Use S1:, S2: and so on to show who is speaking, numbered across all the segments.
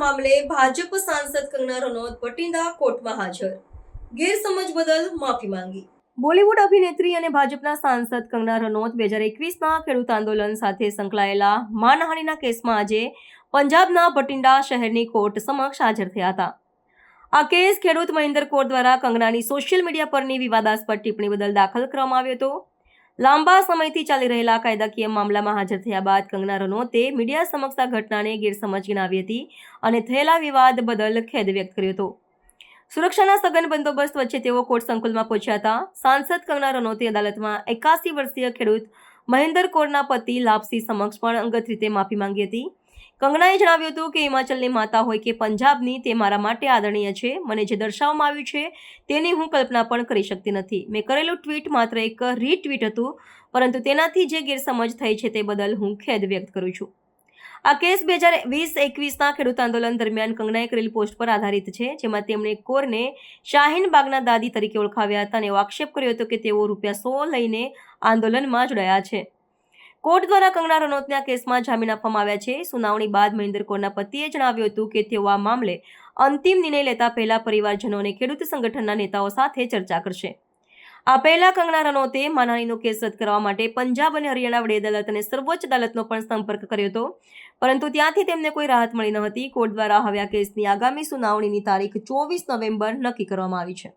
S1: મામલે ભાજપ સાંસદ કંગના રનૌત ભટિંડા કોર્ટમાં હાજર. ગેરસમજ બદલ માફી માંગી. બોલિવૂડ અભિનેત્રી અને ભાજપના સાંસદ કંગના રનૌત બે હજાર એકવીસના ખેડૂત આંદોલન સાથે સંકળાયેલા માનહાનિના કેસમાં આજે પંજાબના ભટિંડા શહેરની કોર્ટ સમક્ષ હાજર થયા હતા. આ કેસ ખેડૂત મહિન્દર કોર દ્વારા કંગનાની સોશિયલ મીડિયા પરની વિવાદાસ્પદ ટિપ્પણી બદલ દાખલ કરવામાં આવ્યો હતો. લાંબા સમયથી ચાલી રહેલા કાયદાકીય મામલામાં હાજર થયા બાદ કંગના રનૌતે મીડિયા સમક્ષ આ ઘટનાને ગેરસમજ ગણાવી હતી અને થયેલા વિવાદ બદલ ખેદ વ્યક્ત કર્યો હતો. સુરક્ષાના સઘન બંદોબસ્ત વચ્ચે તેઓ કોર્ટ સંકુલમાં પહોંચ્યા હતા. સાંસદ કંગના રનૌતે અદાલતમાં એકાસી વર્ષીય ખેડૂત મહેન્દર કોરના પતિ લાપસી સમક્ષ પણ અંગત રીતે માફી માંગી હતી. કંગનાએ જણાવ્યું હતું કે હિમાચલની માતા હોય કે પંજાબની, તે મારા માટે આદરણીય છે. મને જે દર્શાવવામાં આવ્યું છે, તેની હું કલ્પના પણ કરી શકતી નથી. મેં કરેલું ટ્વીટ માત્ર એક રીટ્વીટ હતું, પરંતુ તેનાથી જે ગેરસમજ થઈ છે તે બદલ હું ખેદ વ્યક્ત કરું છું. આ કેસ બે હજાર વીસ એકવીસના ખેડૂત આંદોલન દરમિયાન કંગનાએ કરેલી પોસ્ટ પર આધારિત છે, જેમાં તેમણે કોરને શાહીન બાગના દાદી તરીકે ઓળખાવ્યા હતા અને આક્ષેપ કર્યો હતો કે તેઓ રૂપિયા સો લઈને આંદોલનમાં જોડાયા છે. કોર્ટ દ્વારા કંગના રનૌતને કેસમાં જામીન આપવામાં આવ્યા છે. સુનાવણી બાદ મહેન્દ્ર કોરના પતિએ જણાવ્યું હતું કે તેઓ આ મામલે અંતિમ નિર્ણય લેતા પહેલા પરિવારજનો અને ખેડૂત સંગઠનના નેતાઓ સાથે ચર્ચા કરશે. આ પહેલા કંગના રનૌતે માનહાનીનો કેસ રદ કરવા માટે પંજાબ અને હરિયાણા વડી અદાલત અને સર્વોચ્ચ અદાલતનો પણ સંપર્ક કર્યો હતો. પરંતુ ત્યાંથી તેમને કોઈ રાહત મળી ન હતી. કોર્ટ દ્વારા હવે આ કેસની આગામી સુનાવણીની તારીખ ચોવીસ નવેમ્બર નક્કી કરવામાં આવી છે.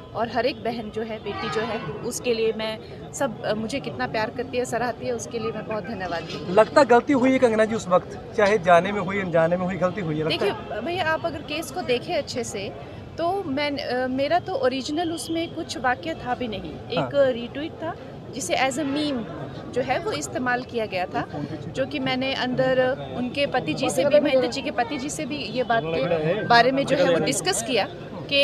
S2: और हर एक बहन जो है बेटी जो है उसके लिए मैं सब मुझे कितना प्यार करती है सराहती है उसके लिए मैं बहुत धन्यवादी हूँ।
S3: लगता गलती हुई है कंगना जी उस वक्त चाहे जाने में हुई अनजाने में हुई गलती हुई है
S2: देखिए भैया आप अगर केस को देखें अच्छे से तो मैं मेरा तो ओरिजिनल उसमें कुछ वाक्य था भी नहीं। एक रीट्वीट था जिसे एज अ मीम जो है वो इस्तेमाल किया गया था जो कि मैंने अंदर उनके पति जी से भी महेंद्र जी के पति जी से भी ये बात के बारे में जो है वो डिस्कस किया कि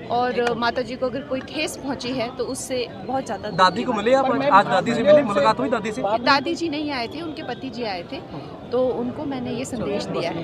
S2: और माता जी को अगर कोई ठेस पहुँची है तो उससे बहुत ज़्यादा
S3: दादी को मिले आप? आज दादी से मिले मुलाकात हुई दादी से?
S2: दादी जी नहीं आए थे उनके पति जी आए थे तो उनको मैंने ये संदेश दिया है।